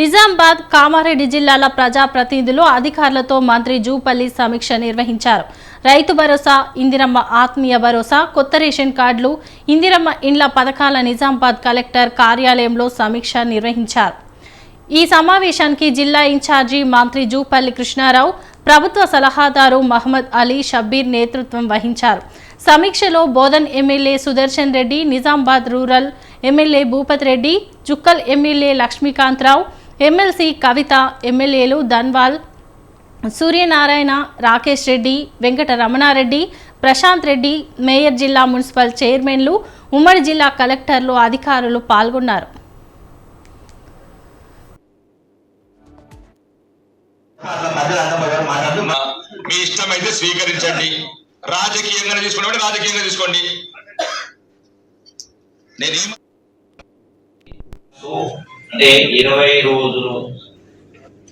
నిజామాబాద్ కామారెడ్డి జిల్లాల ప్రజాప్రతినిధులు అధికారులతో మంత్రి జూపల్లి సమీక్ష నిర్వహించారు. రైతు భరోసా ఇందిరమ్మ ఆత్మీయ భరోసా కొత్త రేషన్ కార్డులు ఇందిరమ్మ ఇండ్ల పథకాల నిజామాబాద్ కలెక్టర్ కార్యాలయంలో సమీక్ష నిర్వహించారు. ఈ సమావేశానికి జిల్లా ఇన్ఛార్జి మంత్రి జూపల్లి కృష్ణారావు ప్రభుత్వ సలహాదారు మహమ్మద్ అలీ షబ్బీర్ నేతృత్వం వహించారు. సమీక్షలో Bodhan MLA Sudarshan Reddy Nizamabad rural MLA Bhupat Reddy Jukkal MLA Lakshmikantharao MLC Kavitha ఎమ్మెల్యేలు ధన్వాల్ సూర్యనారాయణ రాకేష్ రెడ్డి వెంకట రమణారెడ్డి ప్రశాంత్ రెడ్డి మేయర్ జిల్లా మున్సిపల్ చైర్మన్లు ఉమ్మడి జిల్లా కలెక్టర్లు అధికారులు పాల్గొన్నారు. మీ ఇష్టమైతే స్వీకరించండి. రాజకీయంగా తీసుకోండి రాజకీయంగా తీసుకోండి. నేనేం అంటే ఇరవై రోజులు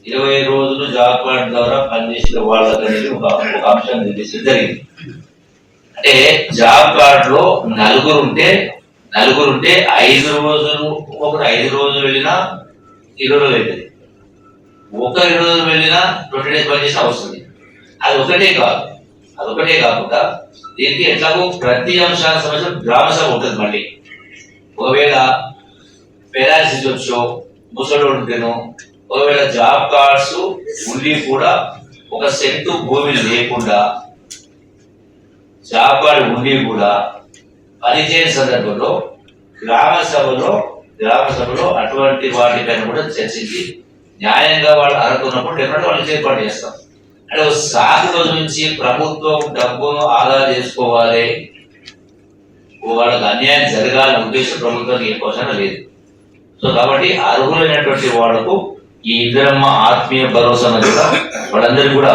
ఇరవై రోజులు జాబ్ కార్డ్ ద్వారా పనిచేసిన వాళ్ళకి అనేది ఒక ఒక అంశం నిర్దేశించడం జరిగింది. అంటే జాబ్ కార్డ్లో నలుగురు ఉంటే నలుగురు ఉంటే ఐదు రోజులు ఒకరు ఐదు రోజులు వెళ్ళినా ఇరవై రోజులు అవుతుంది ఒక ఇరవై రోజులు వెళ్ళినా ట్వంటీ డేస్ పనిచేసిన వస్తుంది అది ఒకటే కాదు. అదొకటే కాకుండా దీనికి ఎట్లాగో ప్రతి అంశానికి సంబంధించిన గ్రామ సభ ఉంటుంది మళ్ళీ. ఒకవేళ పెరాలసిస్ వచ్చో ముసలి ఒకవేళ జాబ్ కార్డ్స్ ఉండి కూడా ఒక సెంటు భూమి లేకుండా జాబ్ కార్డు ఉండి కూడా పనిచేయని సందర్భంలో గ్రామ సభలో గ్రామ సభలో అటువంటి వాటిపైన కూడా చర్చించి న్యాయంగా వాళ్ళు అనుకున్నప్పుడు డెఫినెట్ వాళ్ళకి ఏర్పాటు చేస్తాం. అంటే సాగు రోజు నుంచి ప్రభుత్వం డబ్బును ఆదా చేసుకోవాలి. వాళ్ళకి అన్యాయం జరగాలనే ఉద్దేశం ప్రభుత్వానికి ఏ కోసం లేదు. సో కాబట్టి అర్హులైనటువంటి వాళ్ళకు ఈ ఇందిరమ్మ ఆత్మీయ భరోసా కూడా వాళ్ళందరికీ కూడా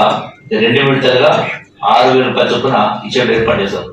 రెండు విడతలుగా ఆరు వేలు రూపాయల చొప్పున ఇచ్చే ఏర్పాటు చేశారు.